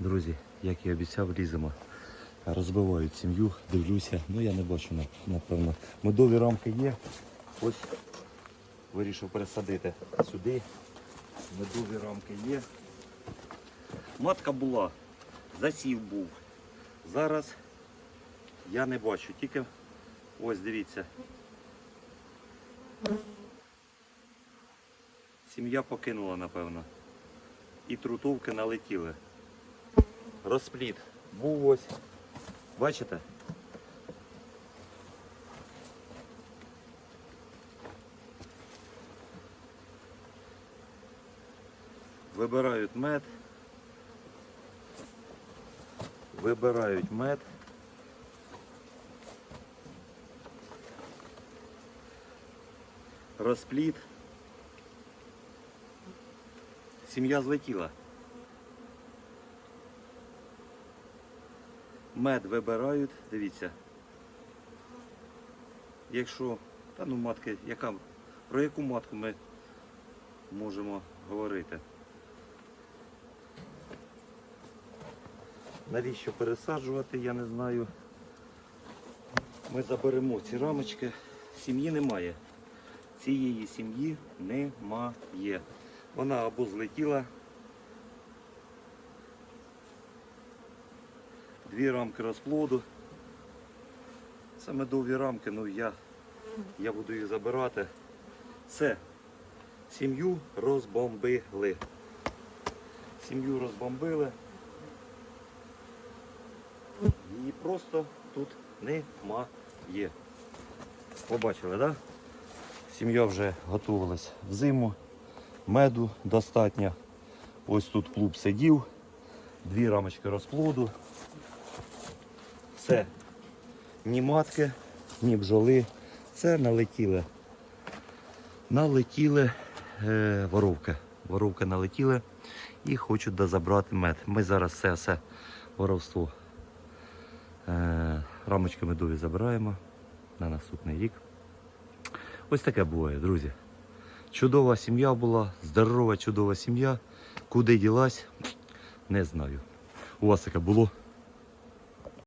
Друзі, як і обіцяв, ліземо. Розбивають сім'ю, дивлюся. Ну я не бачу, напевно. Медові рамки є. Ось вирішив пересадити сюди. Медові рамки є. Матка була, засів був. Зараз я не бачу, тільки ось дивіться. Сім'я покинула, напевно. І трутовки налетіли. Розпліт. Був ось. Бачите? Вибирають мед. Вибирають мед. Розпліт. Сім'я злетіла. Мед вибирають, дивіться. Якщо, та ну матки, яка, про яку матку ми можемо говорити? Навіщо пересаджувати, я не знаю. Ми заберемо ці рамочки. Сім'ї немає. Цієї сім'ї немає. Вона або злетіла. Дві рамки розплоду. Це медові рамки, ну я, я буду їх забирати. Все. Сім'ю розбомбили. Сім'ю розбомбили. Її просто тут немає. Побачили, так? Да? Сім'я вже готувалась в зиму. Меду достатньо. Ось тут клуб сидів. Дві рамочки розплоду. Все. Ні матки, ні бджоли. Це налетіли. Налетіли е, воровки. Воровки налетіли і хочуть дозабрати мед. Ми зараз все все воровство е, рамочки медові забираємо на наступний рік. Ось таке буває, друзі. Чудова сім'я була, здорова, чудова сім'я. Куди ділась, не знаю. У вас таке було?